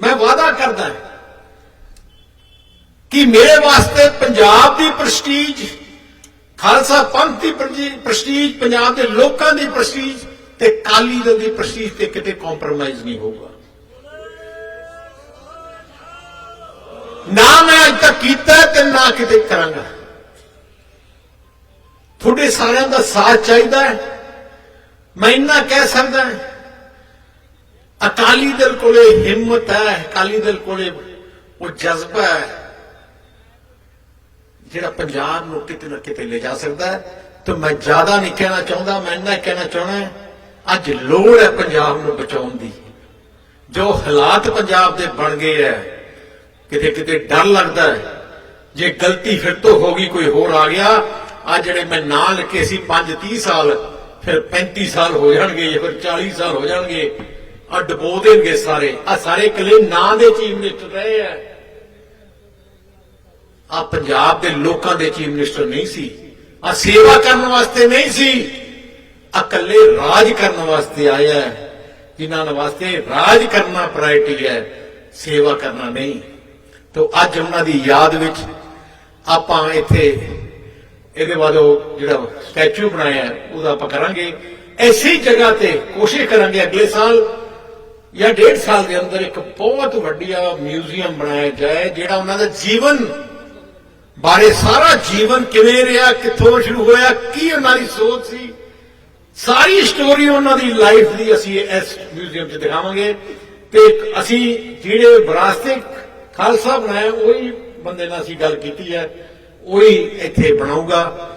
ਮੈਂ ਵਾਅਦਾ ਕਰਦਾ ਕਿ ਮੇਰੇ ਵਾਸਤੇ ਪੰਜਾਬ ਦੀ ਪ੍ਰਸਟੀਜ, ਖਾਲਸਾ ਪੰਥ ਦੀ ਪ੍ਰਸਟੀਜ, ਪੰਜਾਬ ਦੇ ਲੋਕਾਂ ਦੀ ਪ੍ਰਸਟੀਜ ਤੇ ਕਾਲੀ ਦਲ ਦੀ ਪ੍ਰਸਟੀਜ ਤੇ ਕਿਤੇ ਕੰਪਰੋਮਾਈਜ਼ ਨਹੀਂ ਹੋਊਗਾ। ਨਾ ਮੈਂ ਅੱਜ ਤੱਕ ਕੀਤਾ ਤੇ ਨਾ ਕਿਤੇ ਕਰਾਂਗਾ। ਤੁਹਾਡੇ ਸਾਰਿਆਂ ਦਾ ਸਾਥ ਚਾਹੀਦਾ ਹੈ। ਮੈਂ ਇੰਨਾ ਕਹਿ ਸਕਦਾ ਅਕਾਲੀ ਦਲ ਕੋਲੇ ਹਿੰਮਤ ਹੈ, ਅਕਾਲੀ ਦਲ ਕੋਲੇ ਉਹ ਜਜ਼ਬਾ ਹੈ, ਜਿਹੜਾ ਪੰਜਾਬ ਨੂੰ ਕਿਤੇ ਨਾ ਕਿਤੇ ਲੈ ਜਾ ਸਕਦਾ ਹੈ। ਤੇ ਮੈਂ ਜ਼ਿਆਦਾ ਨਹੀਂ ਕਹਿਣਾ ਚਾਹੁੰਦਾ, ਮੈਂ ਇੰਨਾ ਕਹਿਣਾ ਚਾਹਣਾ ਅੱਜ ਲੋੜ ਹੈ ਪੰਜਾਬ ਨੂੰ ਬਚਾਉਣ ਦੀ। ਜੋ ਹਾਲਾਤ ਪੰਜਾਬ ਦੇ ਬਣ ਗਏ ਹੈ, ਕਿਤੇ ਕਿਤੇ ਡਰ ਲੱਗਦਾ ਹੈ। ਜੇ ਗਲਤੀ ਫਿਰ ਤੋਂ ਹੋ ਗਈ, ਕੋਈ ਹੋਰ ਆ ਗਿਆ, ਆ ਜਿਹੜੇ ਮੈਂ ਨਾਂ ਲਿਖੇ ਸੀ 5 30 ਸਾਲ, ਫਿਰ 35 ਸਾਲ ਹੋ ਜਾਣਗੇ, ਜਾਂ ਫਿਰ 40 ਸਾਲ ਹੋ ਜਾਣਗੇ। ਆ ਡਬੋ ਦੇਣਗੇ ਸਾਰੇ। ਆ ਸਾਰੇ ਇਕੱਲੇ ਨਾਂ ਦੇ ਚੀਫ ਮਿਨਿਸਟਰ ਰਹੇ ਆ। ਆ ਪੰਜਾਬ ਦੇ ਲੋਕਾਂ ਦੇ ਚੀਫ ਮਿਨਿਸਟਰ ਨਹੀਂ ਸੀ। ਆ ਸੇਵਾ ਕਰਨ ਵਾਸਤੇ ਨਹੀਂ ਸੀ। ਆ ਇਕੱਲੇ ਰਾਜ ਕਰਨ ਵਾਸਤੇ ਆਇਆ ਹੈ ਜਿਨ੍ਹਾਂ ਦੇ ਵਾਸਤੇ ਰਾਜ ਕਰਨਾ ਪ੍ਰਾਇੋਰਟੀ ਹੈ, ਸੇਵਾ ਕਰਨਾ ਨਹੀਂ। ਤੋ ਅੱਜ ਉਹਨਾਂ ਦੀ ਯਾਦ ਵਿੱਚ ਆਪਾਂ ਇੱਥੇ ਇਹਦੇ ਬਾਅਦ ਜਿਹੜਾ ਸਟੈਚੂ ਬਣਾਇਆ, ਉਹਦਾ ਆਪਾਂ ਕਰਾਂਗੇ। ਐਸੀ ਜਗ੍ਹਾ ਤੇ ਕੋਸ਼ਿਸ਼ ਕਰਾਂਗੇ ਅਗਲੇ ਸਾਲ ਜਾਂ ਡੇਢ ਸਾਲ ਦੇ ਅੰਦਰ ਇੱਕ ਬਹੁਤ ਵੱਡੀਆ ਮਿਊਜ਼ੀਅਮ ਬਣਾਇਆ ਜਾਏ, ਜਿਹੜਾ ਉਹਨਾਂ ਦਾ ਜੀਵਨ ਬਾਰੇ ਸਾਰਾ ਜੀਵਨ ਕਿਵੇਂ ਰਿਹਾ, ਕਿੱਥੋਂ ਸ਼ੁਰੂ ਹੋਇਆ, ਕੀ ਉਹਨਾਂ ਦੀ ਸੋਚ ਸੀ, ਸਾਰੀ ਸਟੋਰੀ ਉਹਨਾਂ ਦੀ ਲਾਈਫ ਦੀ ਅਸੀਂ ਇਸ ਮਿਊਜ਼ੀਅਮ 'ਚ ਦਿਖਾਵਾਂਗੇ। ਤੇ ਅਸੀਂ ਜਿਹੜੇ ਵਿਰਾਸਤਿਕ ਖਾਲਸਾ ਬਣਾਇਆ, ਉਹੀ ਬੰਦੇ ਨਾਲ ਅਸੀਂ ਗੱਲ ਕੀਤੀ ਹੈ, ਉਹੀ ਇੱਥੇ ਬਣਾਊਗਾ।